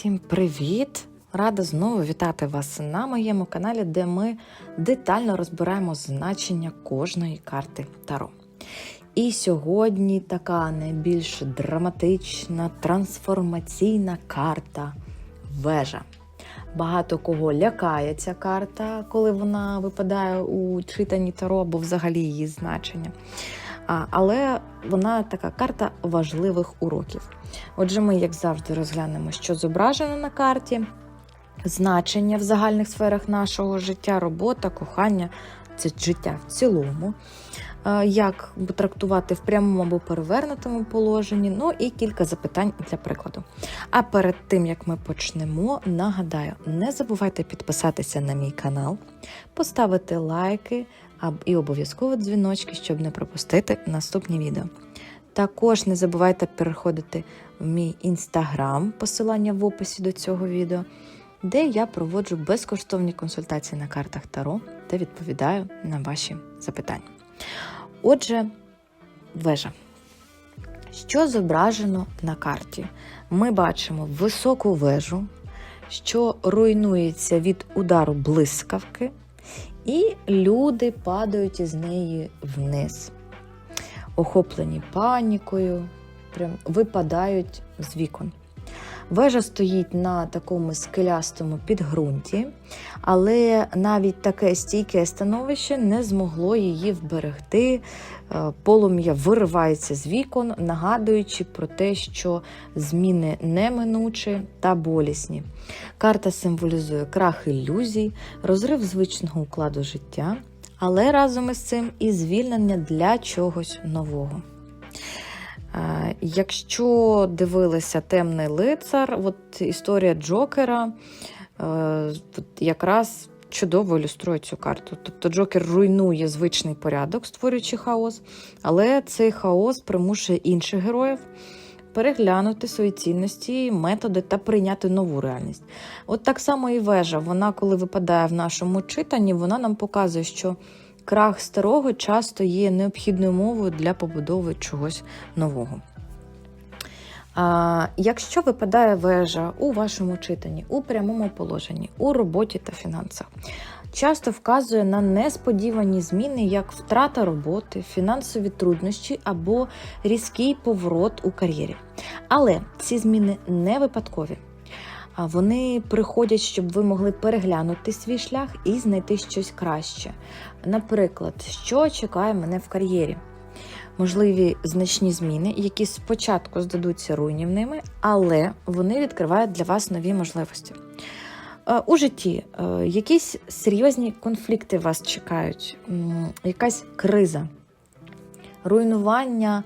Всім привіт! Рада знову вітати вас на моєму каналі, де ми детально розбираємо значення кожної карти Таро. І сьогодні така найбільш драматична трансформаційна карта вежа. Багато кого лякає ця карта, коли вона випадає у читанні Таро або взагалі її значення. Але вона така карта важливих уроків. Отже, ми, як завжди, розглянемо, що зображено на карті, значення в загальних сферах нашого життя, робота, кохання, це життя в цілому, як трактувати в прямому або перевернутому положенні, ну і кілька запитань для прикладу. А перед тим як ми почнемо, нагадаю, не забувайте підписатися на мій канал, поставити лайки і обов'язково дзвіночки, щоб не пропустити наступні відео. Також не забувайте переходити в мій інстаграм, посилання в описі до цього відео, де я проводжу безкоштовні консультації на картах Таро та відповідаю на ваші запитання. Отже, вежа. Що зображено на карті? Ми бачимо високу вежу, що руйнується від удару блискавки, і люди падають із неї вниз охоплені панікою, прям випадають з вікон. Вежа стоїть на такому скелястому підґрунті, але навіть таке стійке становище не змогло її вберегти. Е, Полум'я виривається з вікон, нагадуючи про те, що зміни неминучі та болісні. Карта символізує крах ілюзій, розрив звичного укладу життя, але разом із цим і звільнення для чогось нового. Якщо дивилися темний лицар, от історія Джокера е, якраз чудово ілюструє цю карту. Тобто Джокер руйнує звичний порядок, створюючи хаос, але цей хаос примушує інших героїв переглянути свої цінності, методи та прийняти нову реальність. От так само і вежа. Вона, коли випадає в нашому читанні, вона нам показує, що крах старого часто є необхідною мовою для побудови чогось нового. Якщо випадає вежа у вашому читанні, у прямому положенні, у роботі та фінансах, часто вказує на несподівані зміни, як втрата роботи, фінансові труднощі або різкий поворот у кар'єрі. Але ці зміни не випадкові. Вони приходять, щоб ви могли переглянути свій шлях і знайти щось краще. Наприклад, що чекає мене в кар'єрі? Можливі значні зміни, які спочатку здадуться руйнівними, але вони відкривають для вас нові можливості. Е, У житті е, якісь серйозні конфлікти вас чекають, якась криза, руйнування,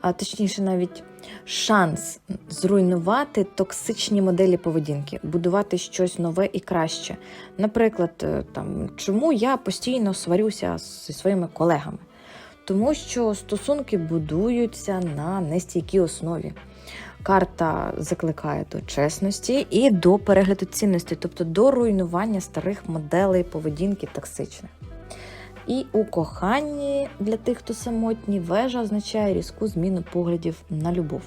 а точніше, навіть шанс зруйнувати токсичні моделі поведінки, будувати щось нове і краще. Наприклад, е, там, чому я постійно сварюся зі своїми колегами? Тому що стосунки будуються на нестійкій основі. Карта закликає до чесності і до перегляду цінностей, тобто до руйнування старих моделей поведінки токсичних. І у коханні для тих, хто самотній, вежа означає різку зміну поглядів на любов.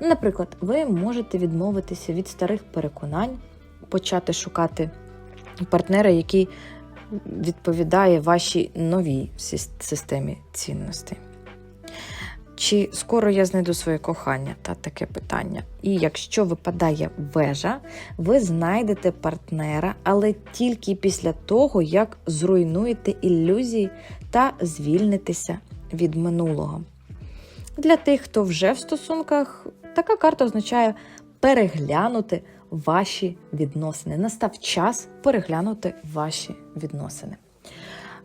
Ну, Наприклад, ви можете відмовитися від старих переконань, почати шукати партнера, який відповідає вашій новій системі цінностей. Чи скоро я знайду своє кохання? Та таке питання. І якщо випадає вежа, ви знайдете партнера, але тільки після того, як зруйнуєте ілюзії та звільнитеся від минулого. Для тих, хто вже в стосунках, така карта означає переглянути ваші відносини. Настав час переглянути ваші відносини.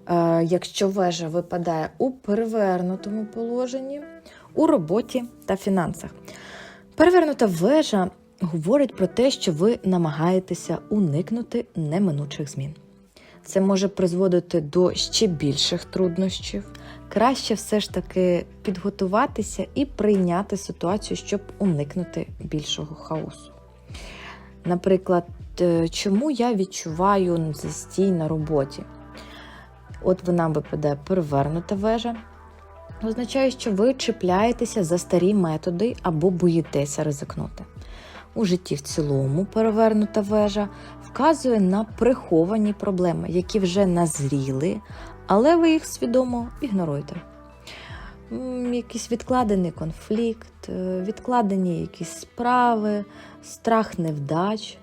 Е, якщо вежа випадає у перевернутому положенні, у роботі та фінансах. Перевернута вежа говорить про те, що ви намагаєтеся уникнути неминучих змін. Це може призводити до ще більших труднощів. Краще все ж таки підготуватися і прийняти ситуацію, щоб уникнути більшого хаосу. Наприклад, е, чому я відчуваю застій на роботі? От вона випадає перевернута вежа. Означає, що ви чіпляєтеся за старі методи або боїтеся ризикнути. у житті в цілому перевернута вежа вказує на приховані проблеми, які вже назріли, але ви їх свідомо ігноруєте. Якийсь відкладений конфлікт, е, відкладені якісь справи, страх невдач.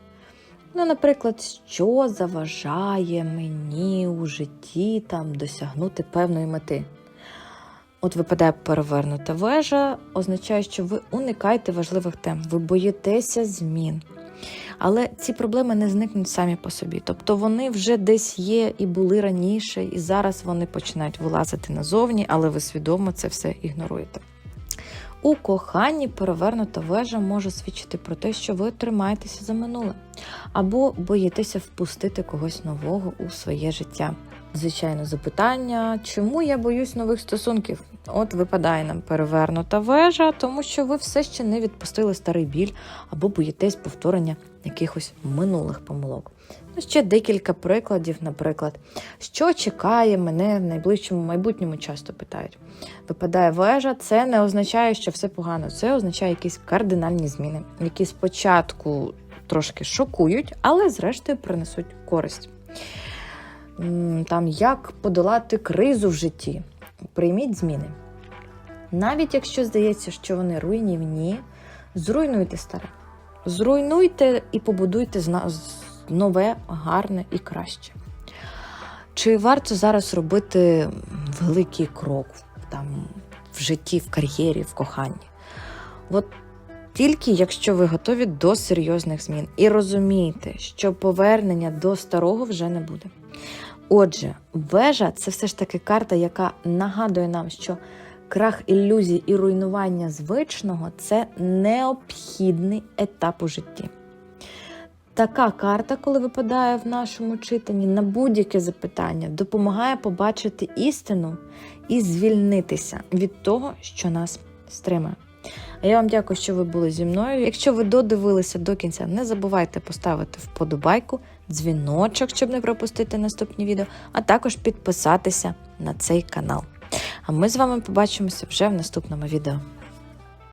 Ну, наприклад, що заважає мені у житті там досягнути певної мети. От випадає перевернута вежа, означає, що ви уникаєте важливих тем, ви боїтеся змін. Але ці проблеми не зникнуть самі по собі. Тобто вони вже десь є і були раніше, і зараз вони починають вилазити назовні, але ви свідомо це все ігноруєте. У коханні перевернута вежа може свідчити про те, що ви тримаєтеся за минуле або боїтеся впустити когось нового у своє життя. Звичайно, запитання, чому я боюсь нових стосунків? От випадає нам перевернута вежа, тому що ви все ще не відпустили старий біль або боїтесь повторення якихось минулих помилок. Ну, ще декілька прикладів, наприклад, що чекає мене в найближчому майбутньому, часто питають. Випадає вежа, це не означає, що все погано, це означає якісь кардинальні зміни, які спочатку трошки шокують, але зрештою принесуть користь. Там як подолати кризу в житті, прийміть зміни. Навіть якщо здається, що вони руйнівні, зруйнуйте старе. Зруйнуйте і побудуйте нове, гарне і краще. Чи варто зараз робити великий крок там, в житті, в кар'єрі, в коханні? От тільки якщо ви готові до серйозних змін і розумієте, що повернення до старого вже не буде. Отже, вежа це все ж таки карта, яка нагадує нам, що крах ілюзій і руйнування звичного це необхідний етап у житті. Така карта, коли випадає в нашому читанні на будь-яке запитання, допомагає побачити істину і звільнитися від того, що нас стримує. А я вам дякую, що ви були зі мною. Якщо ви додивилися до кінця, не забувайте поставити вподобайку, дзвіночок, щоб не пропустити наступні відео, а також підписатися на цей канал. А ми з вами побачимося вже в наступному відео.